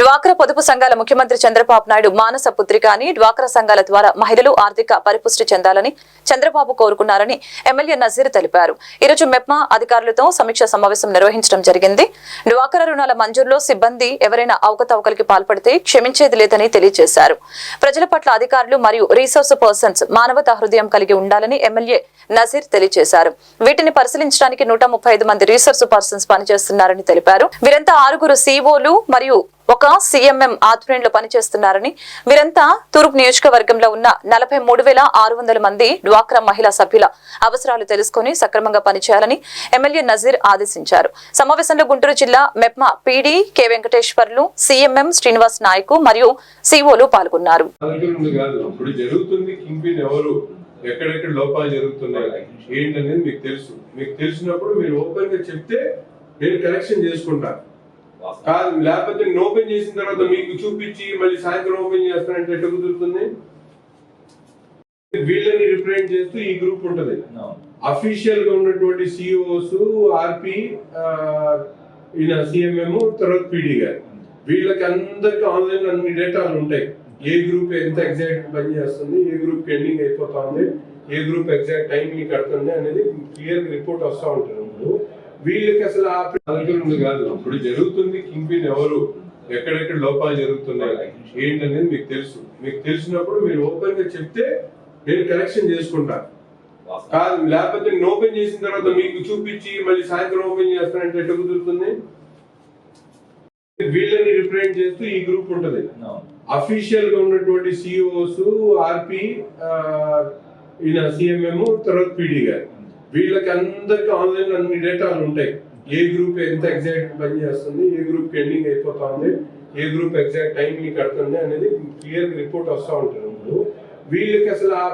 డ్వాక్రా పొదుపు సంఘాల ముఖ్యమంత్రి చంద్రబాబు నాయుడు మానస పుత్రిక అని డ్వాక్రా సంఘాల ద్వారా మహిళలు ఆర్థిక పరిపుష్టి చెందాలని చంద్రబాబు కోరుకున్నారని ఎమ్మెల్యే నజీర్ తెలిపారు. ఈరోజు మెప్మా అధికారులతో సమీక్ష సమావేశం నిర్వహించడం జరిగింది. డ్వాక్రా రుణాల మంజూరులో సిబ్బంది ఎవరైనా అవకతవకలకి పాల్పడితే క్షమించేది లేదని తెలియజేశారు. ప్రజల పట్ల అధికారులు మరియు రీసోర్స్ పర్సన్స్ మానవతా హృదయం కలిగి ఉండాలని ఎమ్మెల్యే నజీర్ తెలియజేశారు. వీటిని పరిశీలించడానికి నూట ముప్పై ఐదు మంది రీసోర్స్ పర్సన్స్ పనిచేస్తున్నారని తెలిపారు. వీరంతా ఆరుగురు సీఓలు మరియు ఒక సీఎంఎం ఆధ్వర్యంలో పనిచేస్తున్నారని వీరంతా తూర్పు నియోజకవర్గంలో ఉన్న నలభై మూడు వేల ఆరు వందల మంది డ్వాక్రా మహిళా సభ్యుల అవసరాలు తెలుసుకుని సక్రమంగా పనిచేయాలని ఎమ్మెల్యే నజీర్ ఆదేశించారు. సమావేశంలో గుంటూరు జిల్లా MEPMA PD K Venkateswarlu CMM Srinivas Nayak మరియు సీఓలు పాల్గొన్నారు. ఎక్కడెక్కడ లోపాలు జరుగుతున్నాయి? ఏంటనేది మీకు తెలుసు. మీకు తెలిసినప్పుడు మీరు ఓపెన్గా చెప్తే నేను కరెక్షన్ చేసుకుంటాను కాదు లేకపోతే నేను ఓపెన్ చేసిన తర్వాత మీకు చూపించి మళ్ళీ సాయంత్రం ఓపెన్ చేస్తానంటే ఎట్లా కుదురుతుంది? వీళ్ళని రిప్రజెంట్ చేస్తూ ఈ గ్రూప్ ఉంటది. అఫీషియల్గా ఉన్నటువంటి సిఇఓస్ ఆర్పి ఈయన సిఎంఎం తర్వాత పీడీ గారు. వీళ్ళకి అందరికి ఆన్లైన్ అన్ని డేటాలు ఉంటాయి. ఏ గ్రూప్ ఎంత ఎగ్జాక్ట్ పని చేస్తుంది ఏ గ్రూప్ ఎండింగ్ అయిపోతా ఉంది ఏ గ్రూప్ ఎగ్జాక్ట్ టైం ని కడుతుంది అనేది క్లియర్ రిపోర్ట్ వస్తూ ఉంటుంది. వీళ్ళకి అసలు ఆ అనుకున్నది కాదు. ఇప్పుడు జరుగుతుంది కింగ్పిన్ ఎవరు? ఎక్కడెక్కడ లోపాలు జరుగుతున్నాయి? ఏంటనేది మీకు తెలుసు. మీకు తెలిసినప్పుడు మీరు ఓపెన్గా చెప్తే నేను కరెక్షన్ చేసుకుంటా. కాదు లేకపోతే నేను ఓపెన్ చేసిన తర్వాత మీకు చూపించి మళ్ళీ సాయంత్రం ఓపెన్ చేస్తానంటే ఎట్లా కుదురుతుంది? వీళ్ళని రిప్రజెంట్ చేస్తూ ఈ గ్రూప్ ఉంటది. అఫీషియల్గా ఉన్నటువంటి సిఇఓస్ ఆర్పి ఈయన సిఎంఎం తర్వాత పీడీ గారు. వీళ్ళకి అందరికి ఆన్లైన్ అన్ని డేటాలు ఉంటాయి. ఏ గ్రూప్ ఎంత ఎగ్జాక్ట్ పని చేస్తుంది ఏ గ్రూప్ ఎండింగ్ అయిపోతుంది ఏ గ్రూప్ ఎగ్జాక్ట్ టైం కడుతుంది అనేది క్లియర్ రిపోర్ట్ వస్తూ ఉంటుంది. వీళ్ళకి అసలు ఆ